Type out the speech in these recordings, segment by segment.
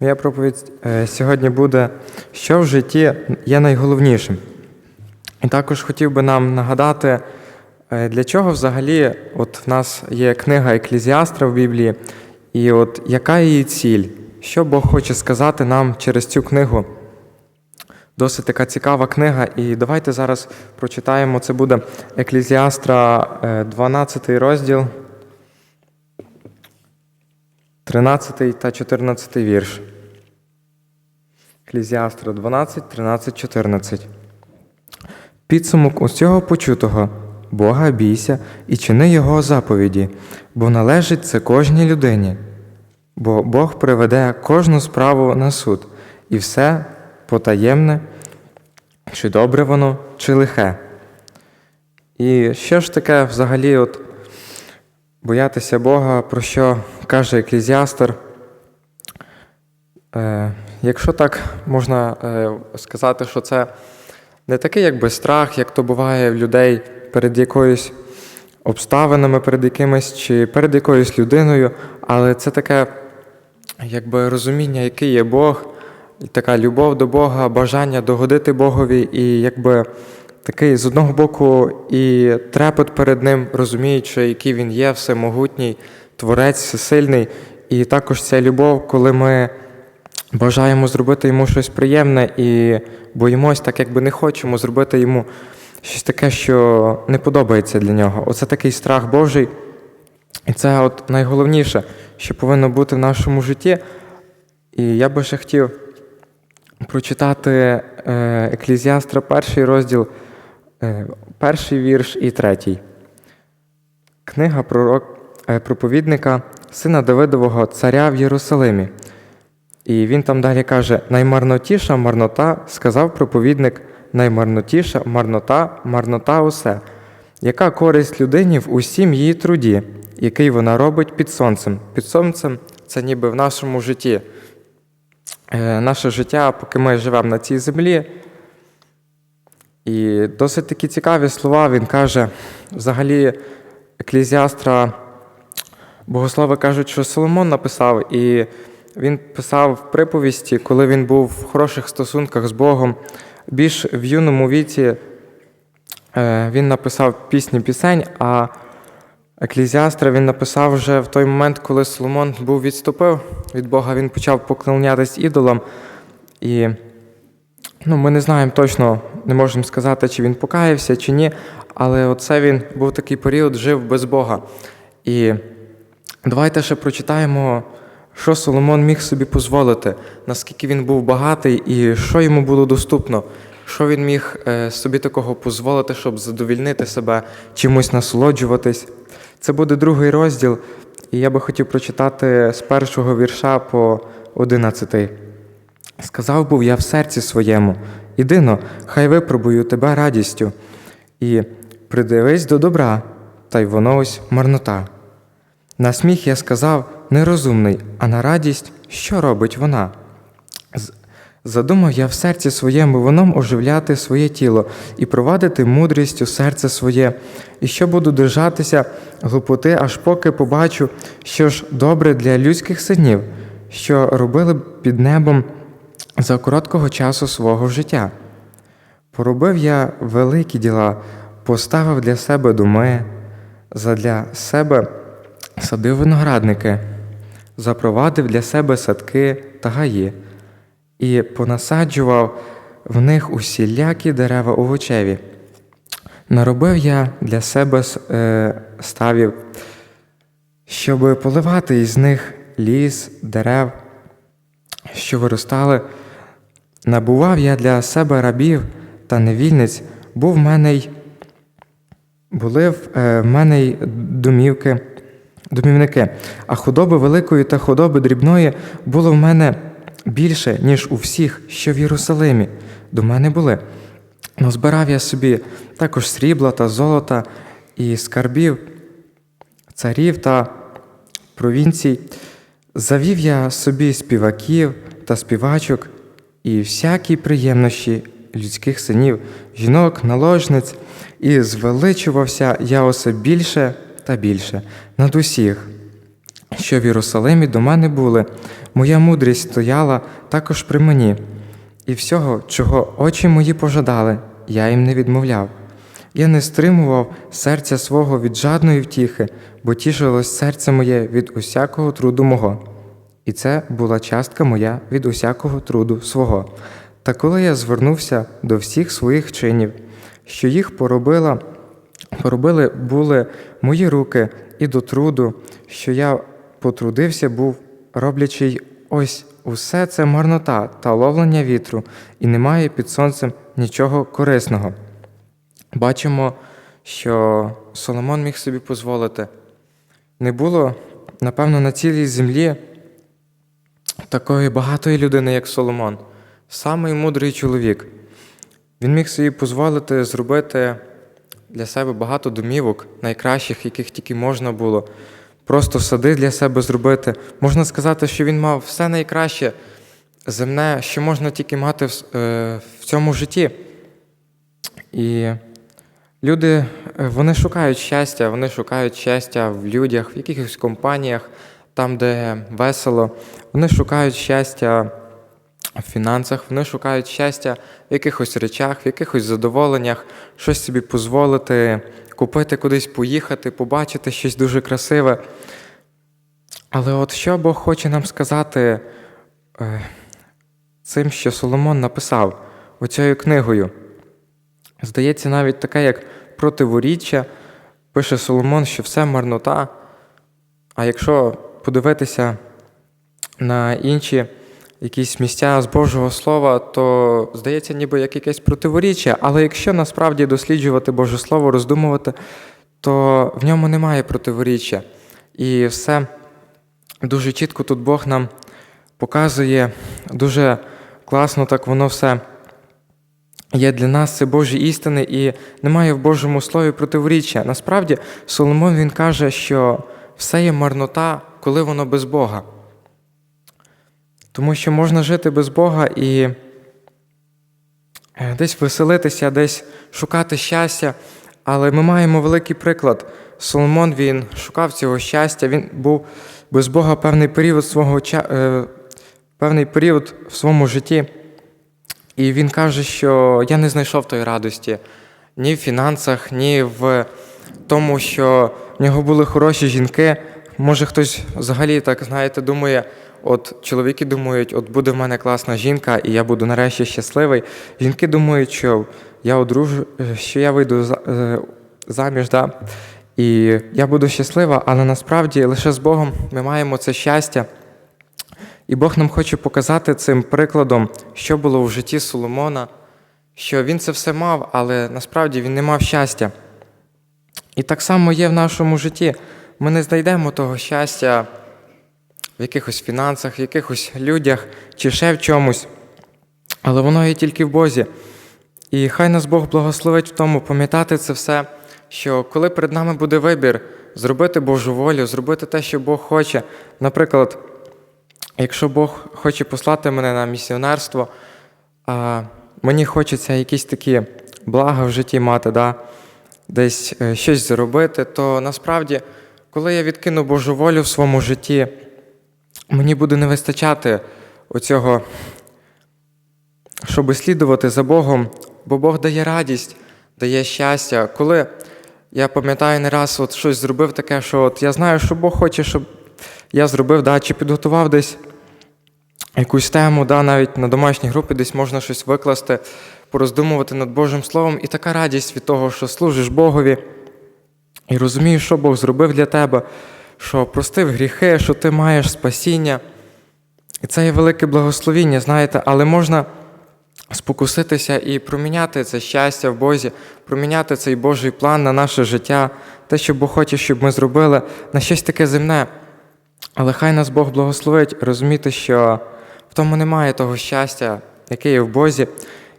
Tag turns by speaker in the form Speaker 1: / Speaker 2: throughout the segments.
Speaker 1: Моя проповідь е, сьогодні буде, що в житті є найголовнішим. І також хотів би нам нагадати, е, для чого взагалі от в нас є книга Еклезіастра в Біблії, і от яка її ціль, що Бог хоче сказати нам через цю книгу. Досить така цікава книга, і давайте зараз прочитаємо. Це буде Еклезіастра, е, 12 розділ, 13 та 14 вірш. Еклезіастра 12, 13, 14. Підсумок усього почутого Бога бійся і чини Його заповіді, бо належить це кожній людині. Бо Бог приведе кожну справу на суд, і все потаємне, чи добре воно, чи лихе. І що ж таке взагалі от боятися Бога, про що каже еклезіастер? Е, якщо так можна е, сказати, що це не такий якби страх, як то буває в людей перед якоюсь обставинами, перед якимось чи перед якоюсь людиною, але це таке якби розуміння, який є Бог, і така любов до Бога, бажання догодити Богові, і якби такий з одного боку і трепет перед Ним, розуміючи, який він є, всемогутній, творець, всесильний, і також ця любов, коли ми бажаємо зробити йому щось приємне і боїмось, так якби не хочемо зробити йому щось таке, що не подобається для нього. Оце такий страх Божий. І це от найголовніше, що повинно бути в нашому житті. І я би ще хотів прочитати е, Еклезіастра, перший розділ, перший вірш і третій. Книга пророк, е, проповідника, сина Давидового, царя в Єрусалимі. І він там далі каже: наймарнотіша марнота, сказав проповідник, наймарнотіша марнота, марнота усе. Яка користь людині в усім її труді, який вона робить під сонцем? Під сонцем це ніби в нашому житті. Е, наше життя, поки ми живемо на цій землі. І досить такі цікаві слова він каже, взагалі, еклезіастра, богослови кажуть, що Соломон написав, і він писав в приповісті, коли він був в хороших стосунках з Богом, більш в юному віці е, він написав пісні пісень, а Еклезіастра він написав вже в той момент, коли Соломон був відступив від Бога, він почав поклонятись ідолам. І ну, ми не знаємо точно, не можемо сказати, чи він покаявся, чи ні, але оце він був такий період, жив без Бога. І давайте ще прочитаємо, що Соломон міг собі дозволити, наскільки він був багатий і що йому було доступно, що він міг е, собі такого дозволити, щоб задовільнити себе, чимось насолоджуватись. Це буде другий розділ, і я би хотів прочитати з першого вірша по одинадцятий. Сказав був я в серці своєму, ідино, хай випробую тебе радістю, і придивись до добра, та й воно ось марнота. На сміх я сказав нерозумний, а на радість, що робить вона? Задумав я в серці своєму воном оживляти своє тіло і провадити мудрістю серце своє, і що буду держатися глупоти, аж поки побачу, що ж добре для людських синів, що робили б під небом за короткого часу свого життя. Поробив я великі діла, поставив для себе думи, задля себе садив виноградники, запровадив для себе садки та гаї, і понасаджував в них усілякі дерева овочеві. Наробив я для себе е, ставів, щоб поливати із них ліс, дерев, що виростали. Набував я для себе рабів та невільниць, був в мене й були в, е, мене й домівки, домівники, а худоби великої та худоби дрібної було в мене більше, ніж у всіх, що в Єрусалимі до мене були. Назбирав я собі також срібла та золота і скарбів, царів та провінцій. Завів я собі співаків та співачок і всякі приємнощі людських синів, жінок, наложниць, і звеличувався я усе більше та більше над усіх. що в Єрусалимі до мене були. Моя мудрість стояла також при мені, і всього, чого очі мої пожадали, я їм не відмовляв. Я не стримував серця свого від жадної втіхи, бо тішилось серце моє від усякого труду мого. І це була частка моя від усякого труду свого. Та коли я звернувся до всіх своїх чинів, що їх поробила, поробили були мої руки і до труду, що я потрудився був, роблячи й ось усе це марнота та ловлення вітру, і немає під сонцем нічого корисного. Бачимо, що Соломон міг собі дозволити. Не було, напевно, на цілій землі такої багатої людини, як Соломон, самий мудрий чоловік. Він міг собі дозволити зробити для себе багато домівок, найкращих, яких тільки можна було. Просто сади для себе зробити. Можна сказати, що він мав все найкраще земне, що можна тільки мати в, е, в цьому житті. І люди е, вони шукають щастя, вони шукають щастя в людях, в якихось компаніях, там, де весело. Вони шукають щастя в фінансах, вони шукають щастя в якихось речах, в якихось задоволеннях, щось собі дозволити, купити кудись поїхати, побачити щось дуже красиве. Але от що Бог хоче нам сказати е, цим, що Соломон написав оцією книгою? Здається, навіть таке, як противоріччя, пише Соломон, що все марнота. А якщо подивитися на інші якісь місця з Божого Слова, то здається, ніби як якесь противоріччя. Але якщо насправді досліджувати Боже Слово, роздумувати, то в ньому немає противоріччя. І все дуже чітко тут Бог нам показує, дуже класно так воно все є для нас це Божі істини, і немає в Божому Слові противоріччя. Насправді, Соломон він каже, що все є марнота, коли воно без Бога. Тому що можна жити без Бога і е, десь веселитися, десь шукати щастя. Але ми маємо великий приклад. Соломон він шукав цього щастя, він був без Бога певний період свого е, певний період в своєму житті. І він каже, що я не знайшов тої радості ні в фінансах, ні в тому, що в нього були хороші жінки. Може, хтось взагалі так, знаєте, думає, от чоловіки думають, от буде в мене класна жінка, і я буду нарешті щасливий. Жінки думають, що я одружу, що я вийду е, заміж, да? і я буду щаслива, але насправді лише з Богом ми маємо це щастя. І Бог нам хоче показати цим прикладом, що було в житті Соломона, що він це все мав, але насправді він не мав щастя. І так само є в нашому житті. Ми не знайдемо того щастя в якихось фінансах, в якихось людях чи ще в чомусь, але воно є тільки в Бозі. І хай нас Бог благословить в тому пам'ятати це все, що коли перед нами буде вибір зробити Божу волю, зробити те, що Бог хоче. Наприклад, якщо Бог хоче послати мене на місіонерство, а мені хочеться якісь такі блага в житті мати, да? десь е, щось зробити, то насправді, коли я відкину Божу волю в своєму житті, мені буде не вистачати оцього, щоб слідувати за Богом, бо Бог дає радість, дає щастя. Коли я пам'ятаю не раз от щось зробив таке, що от я знаю, що Бог хоче, щоб я зробив, да, чи підготував десь якусь тему, да, навіть на домашній групі десь можна щось викласти, пороздумувати над Божим Словом, і така радість від того, що служиш Богові, і розумієш, що Бог зробив для тебе, що простив гріхи, що ти маєш спасіння. І це є велике благословіння, знаєте, але можна спокуситися і проміняти це щастя в Бозі, проміняти цей Божий план на наше життя, те, що Бог хоче, щоб ми зробили, на щось таке земне. Але хай нас Бог благословить розуміти, що в тому немає того щастя, яке є в Бозі.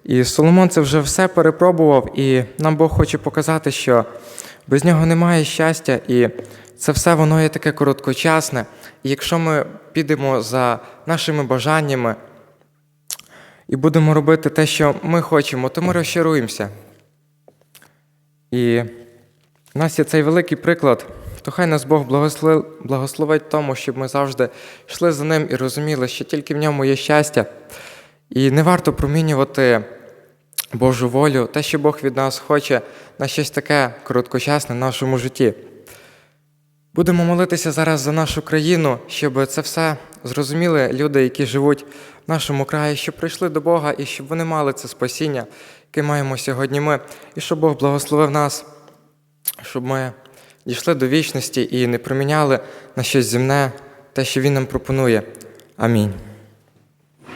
Speaker 1: І Соломон це вже все перепробував, і нам Бог хоче показати, що без нього немає щастя, і це все воно є таке короткочасне. І якщо ми підемо за нашими бажаннями і будемо робити те, що ми хочемо, то ми розчаруємося. І в нас є цей великий приклад то хай нас Бог благословить тому, щоб ми завжди йшли за ним і розуміли, що тільки в ньому є щастя. І не варто промінювати Божу волю, те, що Бог від нас хоче, на щось таке короткочасне в нашому житті. Будемо молитися зараз за нашу країну, щоб це все зрозуміли люди, які живуть в нашому краї, щоб прийшли до Бога і щоб вони мали це спасіння, яке маємо сьогодні ми, і щоб Бог благословив нас, щоб ми дійшли до вічності і не проміняли на щось земне те, що Він нам пропонує. Амінь.